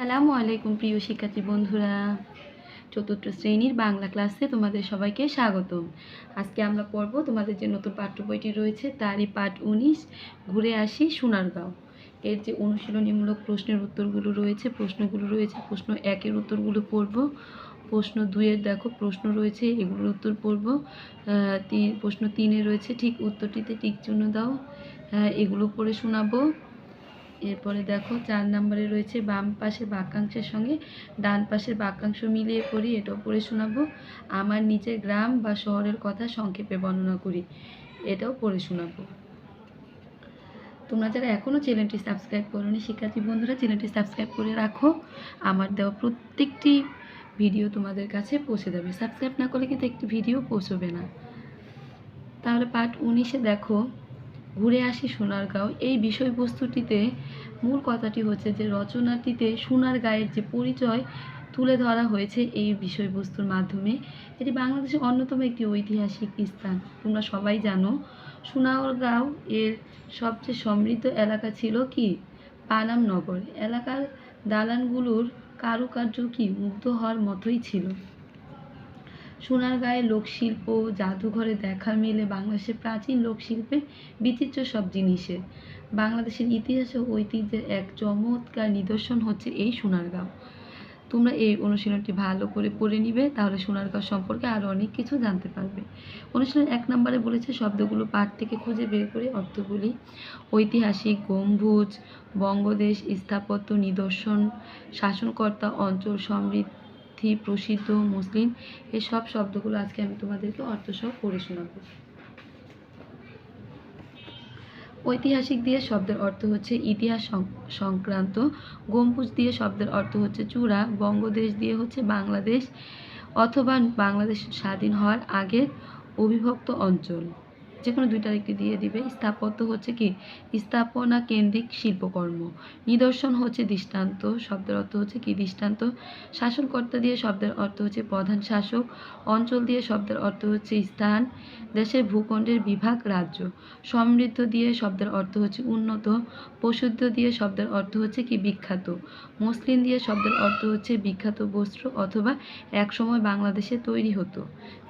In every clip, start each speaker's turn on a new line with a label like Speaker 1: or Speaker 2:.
Speaker 1: আসসালামু আলাইকুম প্রিয় শিক্ষার্থী বন্ধুরা। চতুর্থ শ্রেণির বাংলা ক্লাসে তোমাদের সবাইকে স্বাগত আজকে আমরা পড়ব তোমাদের যে নতুন পাঠ্য বইটি রয়েছে, তারই পাঠ উনিশ, ঘুরে আসি সোনারগাঁও। এর যে অনুশীলনীমূলক প্রশ্নের উত্তরগুলো রয়েছে, প্রশ্নগুলো রয়েছে, প্রশ্ন একের উত্তরগুলো পড়ব। প্রশ্ন দুইয়ের দেখো, প্রশ্ন রয়েছে, এগুলোর উত্তর পড়ব। প্রশ্ন তিনে রয়েছে, ঠিক উত্তরটিতে টিক চিহ্ন দাও। এগুলো পড়ে শোনাবো। এরপরে দেখো চার নম্বরে রয়েছে বাম পাশের বাক্যাংশের সঙ্গে ডান পাশের বাক্যাংশ মিলিয়ে করি এটাও পড়ে শোনাবো। আমার নিচের গ্রাম বা শহরের কথা সংক্ষেপে বর্ণনা করি, এটাও পড়ে শোনাবো। তোমরা যারা এখনও চ্যানেলটি সাবস্ক্রাইব করোনি, শিক্ষার্থী বন্ধুরা, চ্যানেলটি সাবস্ক্রাইব করে রাখো। আমার দেওয়া প্রত্যেকটি ভিডিও তোমাদের কাছে পৌঁছে দেবে। সাবস্ক্রাইব না করলে কিন্তু একটি ভিডিও পৌঁছবে না। তাহলে পার্ট উনিশে দেখো ঘুরে আসি সোনারগাঁও। এই বিষয়বস্তুটিতে মূল কথাটি হচ্ছে যে, রচনাটিতে সোনারগাঁয়ের যে পরিচয় তুলে ধরা হয়েছে এই বিষয়বস্তুর মাধ্যমে, এটি বাংলাদেশের অন্যতম একটি ঐতিহাসিক স্থান। তোমরা সবাই জানো, সোনারগাঁও এর সবচেয়ে সমৃদ্ধ এলাকা ছিল কি? পানাম নগর। এলাকার দালানগুলোর কারুকার্য কি? মুগ্ধ হওয়ার মতোই ছিল। সোনারগাঁয়ে লোকশিল্প, জাদুঘরে দেখা মেলে বাংলাদেশের প্রাচীন লোকশিল্পের বিচিত্র সব জিনিসের বাংলাদেশের ইতিহাস ও ঐতিহ্যের এক চমৎকার নিদর্শন হচ্ছে এই সোনারগাঁও তোমরা এই অনুশীলনটি ভালো করে পড়ে নিবে, তাহলে সোনারগাঁও সম্পর্কে আরও অনেক কিছু জানতে পারবে। অনুশীলন এক নম্বরে বলেছে, শব্দগুলো পাঠ থেকে খুঁজে বের করে অর্থগুলি, ঐতিহাসিক গম্বুজ, বঙ্গদেশ স্থাপত্য নিদর্শন, শাসনকর্তা, অঞ্চল সমৃদ্ধি প্রসিদ্ধ, মুসলিম এই সব শব্দগুলো আজকে আমি তোমাদেরকে অর্থসহ পড়ে শোনাবো। ঐতিহাসিক দিয়ে শব্দের অর্থ হচ্ছে ইতিহাস সংক্রান্ত, গম্বুজ দিয়ে শব্দের অর্থ হচ্ছে চূড়া, বঙ্গদেশ দিয়ে হচ্ছে বাংলাদেশ, অথবা বাংলাদেশ স্বাধীন হওয়ার আগের অবিভক্ত অঞ্চল। যে কোনো দুইটার একটি দিয়ে দিবে। স্থাপত্য হচ্ছে কি? স্থাপনা কেন্দ্রিক শিল্পকর্ম। নিদর্শন হচ্ছে দৃষ্টান্ত। শব্দের অর্থ হচ্ছে কি? দৃষ্টান্ত। শাসনকর্তা দিয়ে শব্দের অর্থ হচ্ছে প্রধান শাসক। অঞ্চল দিয়ে শব্দের অর্থ হচ্ছে স্থান। দেশের ভূখণ্ডের বিভাগ, রাজ্য। সমৃদ্ধ দিয়ে শব্দের অর্থ হচ্ছে উন্নত। প্রসিদ্ধ দিয়ে শব্দের অর্থ হচ্ছে কি? বিখ্যাত। মুসলিম দিয়ে শব্দের অর্থ হচ্ছে বিখ্যাত বস্ত্র অথবা একসময় বাংলাদেশে তৈরি হতো।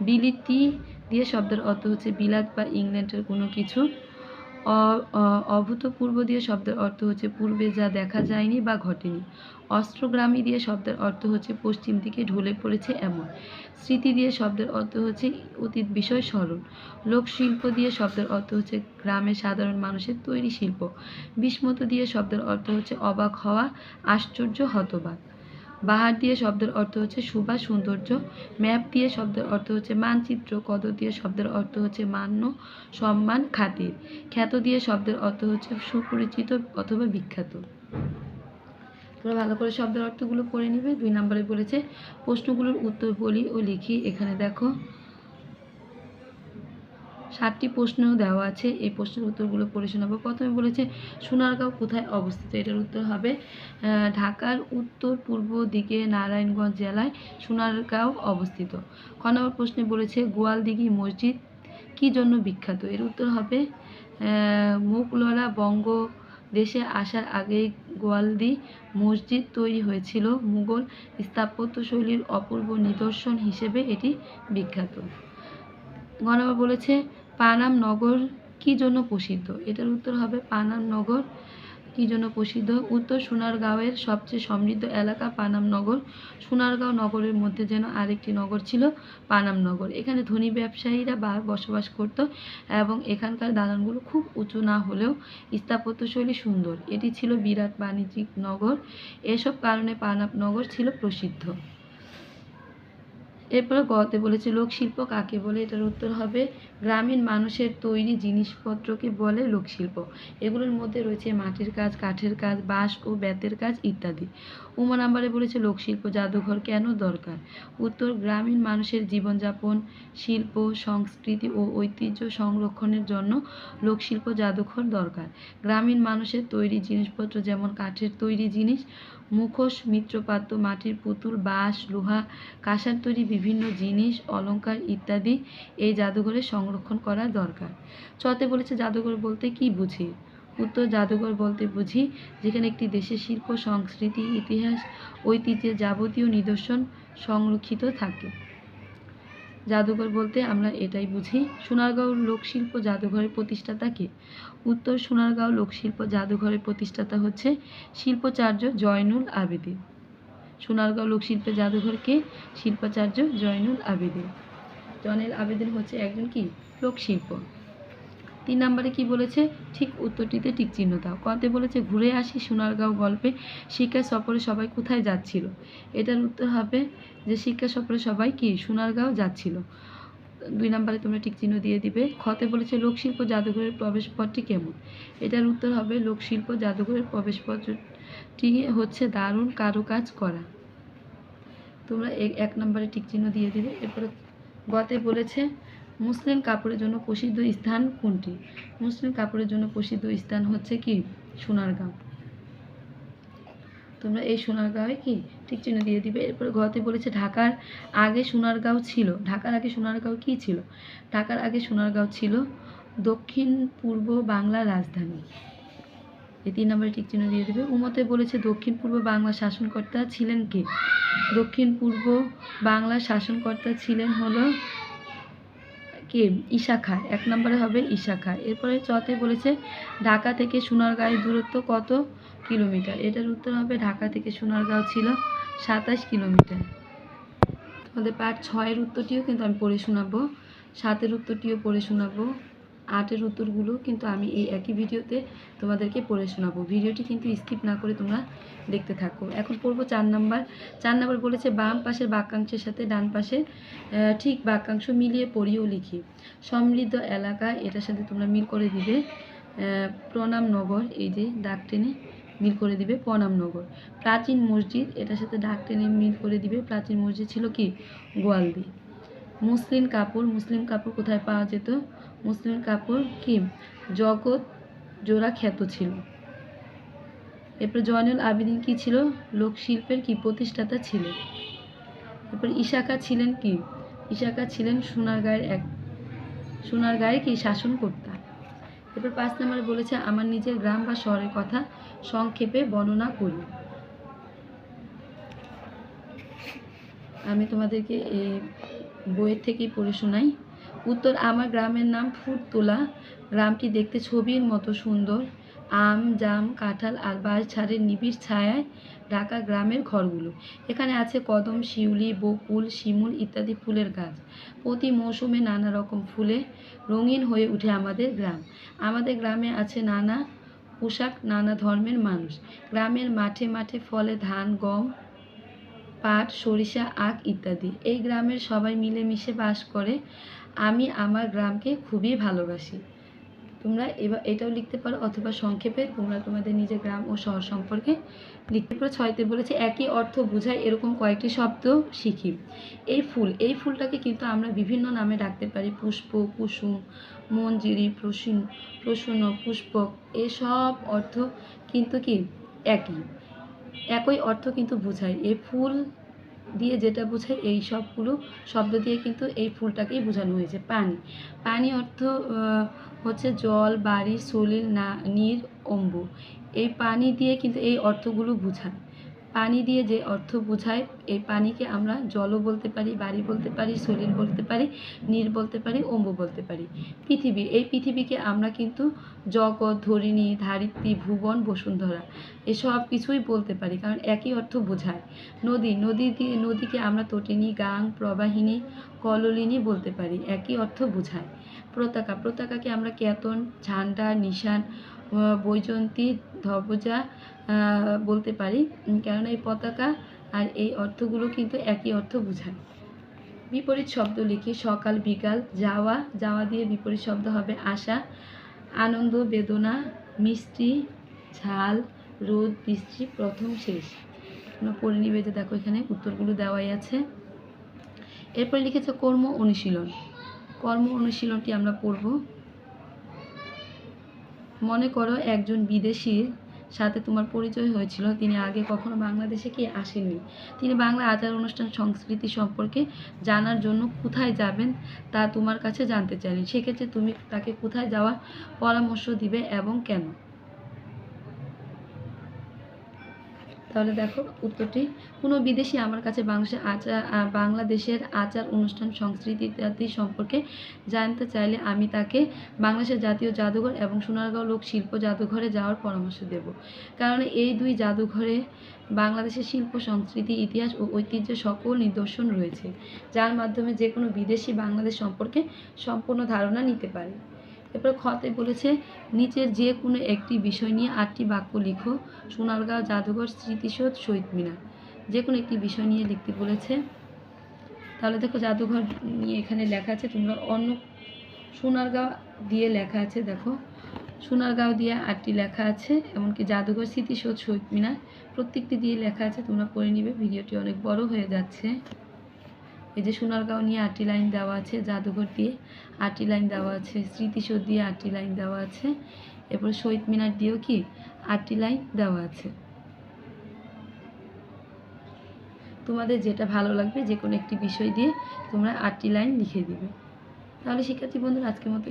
Speaker 1: বিলিতি দিয়ে শব্দের অর্থ হচ্ছে বিলাত বা ইংল্যান্ডের কোনো কিছু। অভূতপূর্ব দিয়ে শব্দের অর্থ হচ্ছে পূর্বে যা দেখা যায়নি বা ঘটেনি। অস্ত্রগ্রামী দিয়ে শব্দের অর্থ হচ্ছে পশ্চিম দিকে ঢলে পড়েছে এমন। স্মৃতি দিয়ে শব্দের অর্থ হচ্ছে অতীত বিষয় স্মরণ। লোকশিল্প দিয়ে শব্দের অর্থ হচ্ছে গ্রামের সাধারণ মানুষের তৈরি শিল্প। বিস্মত দিয়ে শব্দের অর্থ হচ্ছে অবাক হওয়া, আশ্চর্য হতবাক। বাহার দিয়ে শব্দের অর্থ হচ্ছে সুবা সৌন্দর্য। ম্যাপ দিয়ে শব্দের অর্থ হচ্ছে মানচিত্র। কদর দিয়ে শব্দের অর্থ হচ্ছে মান্য, সম্মান, খাতির। খ্যাত দিয়ে শব্দের অর্থ হচ্ছে সুপরিচিত অথবা বিখ্যাত। তোমরা ভালো করে শব্দের অর্থগুলো পড়ে নিবে। দুই নম্বরে বলেছে, প্রশ্নগুলোর উত্তর বলি ও লিখি। এখানে দেখো সাতটি প্রশ্ন দেওয়া আছে। এই প্রশ্নের উত্তরগুলো পড়ে শোনাবো প্রথমে বলেছে, সোনারগাঁও কোথায় অবস্থিত? এটার উত্তর হবে ঢাকার উত্তর পূর্ব দিকে নারায়ণগঞ্জ জেলায় সোনারগাঁও অবস্থিত। খ নম্বর প্রশ্নে বলেছে, গোয়ালদিঘি মসজিদ কি জন্য বিখ্যাত? এর উত্তর হবে মুগলরা বঙ্গ দেশে আসার আগেই গোয়ালদি মসজিদ তৈরি হয়েছিল। মুঘল স্থাপত্যশৈলীর অপূর্ব নিদর্শন হিসেবে এটি বিখ্যাত। গণবা বলেছে পানাম নগর কি জন্য প্রসিদ্ধ? এটার উত্তর হবে পানাম নগর কি জন্য প্রসিদ্ধ? উত্তর সোনারগাঁওয়ের সবচেয়ে সমৃদ্ধ এলাকা পানাম নগর। সোনারগাঁও নগরের মধ্যে যেন আরেকটি নগর ছিল পানাম নগর। এখানে ধনী ব্যবসায়ীরা বা বসবাস করত এবং এখানকার দালানগুলো খুব উঁচু না হলেও স্থাপত্যশৈলী সুন্দর। এটি ছিল বিরাট বাণিজ্যিক নগর। এসব কারণে পানাম নগর ছিল প্রসিদ্ধ। এরপরে গতে বলেছে, লোকশিল্প কাকে বলে? এটার উত্তর হবে, গ্রামীণ মানুষের তৈরি জিনিসপত্রকে বলে লোকশিল্প। এগুলোর মধ্যে রয়েছে মাটির কাজ, কাঠের কাজ, বাঁশ ও বেতের কাজ ইত্যাদি। উমা নাম্বারে বলেছে, লোকশিল্প জাদুঘর কেন দরকার? উত্তর, গ্রামীণ মানুষের জীবনযাপন, শিল্প, সংস্কৃতি ও ঐতিহ্য সংরক্ষণের জন্য লোকশিল্প জাদুঘর দরকার। গ্রামীণ মানুষের তৈরি জিনিসপত্র যেমন কাঠের তৈরি জিনিস মুখোশ, মিত্রপাত্র, মাটির পুতুল, বাঁশ, লোহা, কাঁসার তৈরি বিভিন্ন জিনিস অলঙ্কার ইত্যাদি এই জাদুঘরে সংরক্ষণ করা দরকার। চতে বলেছে জাদুঘর বলতে কি বুঝি? উত্তর, জাদুঘর বলতে বুঝি যেখানে একটি দেশের শিল্প, সংস্কৃতি, ইতিহাস, ঐতিহ্যের যাবতীয় নিদর্শন সংরক্ষিত থাকে। জাদুঘর বলতে আমরা এটাই বুঝি। সোনারগাঁও লোকশিল্প জাদুঘরের প্রতিষ্ঠাতা কে? উত্তর সোনারগাঁও লোকশিল্প জাদুঘরের প্রতিষ্ঠাতা হচ্ছে শিল্পাচার্য জয়নুল আবেদিন। সোনারগাঁও লোকশিল্পের জাদুঘরকে শিল্পাচার্য জয়নুল আবেদিন। জয়নুল আবেদিন হচ্ছে একজন কি? লোকশিল্প। তিন নম্বরে কি বলেছে? ঠিক উত্তরটিতে টিক চিহ্ন দাও। কতে বলেছে, ঘুরে আসি সোনারগাঁও গল্পে, শিক্ষা সফরে সবাই কোথায় যাচ্ছিল? এটার উত্তর হবে যে, শিক্ষা সফরে সবাই কি সোনারগাঁও যাচ্ছিল। দুই নম্বরে তোমরা টিক চিহ্ন দিয়ে দিবে। খতে বলেছে, লোকশিল্প জাদুঘরের প্রবেশপথটি কেমন? এটার উত্তর হবে, লোকশিল্প জাদুঘরের প্রবেশপথটি হচ্ছে দারুণ কারুকাজ করা। তোমরা এক নম্বরে টিক চিহ্ন দিয়ে দিবে। এরপরে গতে বলেছে মুসলিম কাপড়ের জন্য প্রসিদ্ধ স্থান কোনটি? মুসলিম কাপড়ের জন্য প্রসিদ্ধ স্থান হচ্ছে কি? সোনারগাঁও। তোমরা এই সোনারগাঁওয়ে কি? ঠিক চিহ্ন দিয়ে দিবে। এরপরে গতে বলেছে ঢাকার আগে সোনারগাঁও ছিল। ঢাকার আগে সোনারগাঁও কি ছিল? ঢাকার আগে সোনারগাঁও ছিল দক্ষিণ পূর্ব বাংলার রাজধানী। এই তিন নম্বরে ঠিক চিহ্ন দিয়ে দেবে। উমতে বলেছে দক্ষিণ পূর্ব বাংলা শাসনকর্তা ছিলেন কে? দক্ষিণ পূর্ব বাংলার শাসনকর্তা ছিলেন হলো কে? ঈশা খা এক নম্বরে হবে ঈশা খা এরপরে চতে বলেছে, ঢাকা থেকে সোনারগাঁয়ের দূরত্ব কত কিলোমিটার? এটার উত্তর হবে, ঢাকা থেকে সোনারগাঁও ছিল সাতাশ কিলোমিটার। তোমাদের পার্ট ছয়ের উত্তরটিও কিন্তু আমি পড়ে শোনাবো। সাতের উত্তরটিও পড়ে শোনাবো। আটের উত্তরগুলো কিন্তু আমি এই একই ভিডিওতে তোমাদেরকে পড়ে শোনাবো। ভিডিওটি কিন্তু স্কিপ না করে তোমরা দেখতে থাকো। এখন পড়ব চার নাম্বার। চার নাম্বার বলেছে, বাম পাশের বাক্যাংশের সাথে ডান পাশে ঠিক বাক্যাংশ মিলিয়ে পড়িয়েও লিখি। সমৃদ্ধ এলাকা, এটার সাথে তোমরা মিল করে দিবে প্রণাম নগর, এই যে ডাক টেনে মিল করে দিবে প্রণাম নগর। প্রাচীন মসজিদ, এটার সাথে ডাক টেনে মিল করে দিবে প্রাচীন মসজিদ ছিল কি? গোয়ালদি। মুসলিম কাপড় মুসলিম কাপড় কোথায় পাওয়া যেত? মুসলিম কাপুর কি? জগৎ জোড়া খ্যাত ছিল। এরপর জয়নুল আবেদিন কি ছিল? লোকশিল্পের কি প্রতিষ্ঠাতা ছিলেন? এরপর ইশাকা ছিলেন কি? ইশাকা ছিলেন সোনারগাঁয়ের এক সোনারগাঁয়ের কি শাসন শাসনকর্তা। এরপর পাঁচ নম্বরে বলেছে, আমার নিজের গ্রাম বা শহরের কথা সংক্ষেপে বর্ণনা করি। আমি তোমাদেরকে এই বইয়ের থেকেই পড়ে শোনাই। উত্তর, আমার গ্রামের নাম ফুটতোলা। গ্রামটি দেখতে ছবির মতো সুন্দর। আম, জাম, কাঁঠাল আর বাঁশঝাড়ের নিবিড় ছায়ায় ঢাকা গ্রামের ঘরগুলো। এখানে আছে কদম, শিউলি, বকুল, শিমুল ইত্যাদি ফুলের গাছ। প্রতি মৌসুমে নানা রকম ফুলে রঙিন হয়ে ওঠে আমাদের গ্রাম। আমাদের গ্রামে আছে নানা পোশাক, নানা ধর্মের মানুষ। গ্রামের মাঠে মাঠে ফলে ধান, গম, পাট, সরিষা, আখ ইত্যাদি। এই গ্রামের সবাই মিলেমিশে বাস করে আমি আমার গ্রামকে খুবই ভালোবাসি। তোমরা এবার এটাও লিখতে পারো, অথবা সংক্ষেপে তোমরা তোমাদের নিজের গ্রাম ও শহর সম্পর্কে লিখতে পারো। ছয়তে বলেছে, একই অর্থ বোঝায় এরকম কয়েকটি শব্দ শিখি। এই ফুল, এই ফুলটাকে কিন্তু আমরা বিভিন্ন নামে ডাকতে পারি। পুষ্প, কুসুম, মঞ্জিরি, প্রসূন প্রসন্ন পুষ্পক, এসব অর্থ কিন্তু কি? একই। একই অর্থ কিন্তু বোঝায়। এই ফুল দিয়ে যেটা বোঝায় এই সবগুলো শব্দ দিয়ে কিন্তু এই ফুলটাকেই বোঝানো হয়েছে, পানি। পানি অর্থ হচ্ছে জল বাড়ি সলিল, না নীর অম্বু। এই পানি দিয়ে কিন্তু এই অর্থগুলো বোঝায়। পানি দিয়ে যে অর্থ বোঝায়, এই পানিকে আমরা জলও বলতে পারি, বাড়ি বলতে পারি সলিল বলতে পারি, নীর বলতে পারি, অম্বু বলতে পারি। পৃথিবী, এই পৃথিবীকে আমরা কিন্তু জগৎ, ধরিণী, ধারিত্রী, ভুবন, বসুন্ধরা, এসব কিছুই বলতে পারি, কারণ একই অর্থ বোঝায়। নদী নদী দিয়ে নদীকে আমরা তটিনী গাং প্রবাহিনী কললিনী বলতে পারি, একই অর্থ বোঝায়। পতাকা, পতাকাকে আমরা কেতন, ঝান্ডা, নিশান বৈজন্তী ধবজা বলতে পারি। কেননা এই পতাকা আর এই অর্থগুলো কিন্তু একই অর্থ বোঝায়। বিপরীত শব্দ লিখি, সকাল, বিকাল, যাওয়া যাওয়া দিয়ে বিপরীত শব্দ হবে আশা, আনন্দ, বেদনা, মিষ্টি, ঝাল, রোদ, বৃষ্টি, প্রথম শেষ। তোমরা পড়ে নিবে দেখো এখানে উত্তরগুলো দেওয়াই আছে। এরপরে লিখেছে কর্ম অনুশীলন। কর্ম অনুশীলনটি আমরা পড়ব। মনে করো একজন বিদেশির সাথে তোমার পরিচয় হয়েছিল, তিনি আগে কখনো বাংলাদেশে কি আসেননি? তিনি বাংলা আচার অনুষ্ঠান সংস্কৃতি সম্পর্কে জানার জন্য কোথায় যাবেন তা তোমার কাছে জানতে চাইলেন সেক্ষেত্রে তুমি তাকে কোথায় যাওয়ার পরামর্শ দিবে এবং কেন? তাহলে দেখো উত্তরটি, কোনো বিদেশি আমার কাছে বাংলাদেশের আচার বাংলাদেশের আচার অনুষ্ঠান সংস্কৃতি ইত্যাদি সম্পর্কে জানতে চাইলে আমি তাকে বাংলাদেশের জাতীয় জাদুঘর এবং সোনারগাঁও লোক শিল্প জাদুঘরে যাওয়ার পরামর্শ দেব। কারণ এই দুই জাদুঘরে বাংলাদেশের শিল্প, সংস্কৃতি, ইতিহাস ও ঐতিহ্য সকল নিদর্শন রয়েছে, যার মাধ্যমে যে কোনো বিদেশি বাংলাদেশ সম্পর্কে সম্পূর্ণ ধারণা নিতে পারে। এরপর খতে বলেছে, নিচের যে কোনো একটি বিষয় নিয়ে আটটি বাক্য লিখো। সোনারগাঁও জাদুঘর স্মৃতিসৌধ শহীদ মিনার। যে কোনো একটি বিষয় নিয়ে লিখতে বলেছে। তাহলে দেখো জাদুঘর নিয়ে এখানে লেখা আছে, তোমরা অন্য সোনারগাঁও দিয়ে লেখা আছে, দেখো। সোনারগাঁও দিয়ে আটটি লেখা আছে, এমনকি জাদুঘর স্মৃতিসৌধ শহীদ মিনার প্রত্যেকটি দিয়ে লেখা আছে, তোমরা পড়ে নিবে, ভিডিওটি অনেক বড় হয়ে যাচ্ছে। এই যে সোনারগাঁও নিয়ে আটটি লাইন দেওয়া আছে, জাদুঘর দিয়ে আটটি লাইন দেওয়া আছে, স্মৃতিসৌধ দিয়ে আটটি লাইন দেওয়া আছে, এরপর শহীদ মিনার দিয়েও কি আটটি লাইন দেওয়া আছে। তোমাদের যেটা ভালো লাগবে যে কোনো একটি বিষয় দিয়ে তোমরা আটটি লাইন লিখে দিবে। তাহলে শিক্ষার্থী বন্ধুরা, আজকের মতো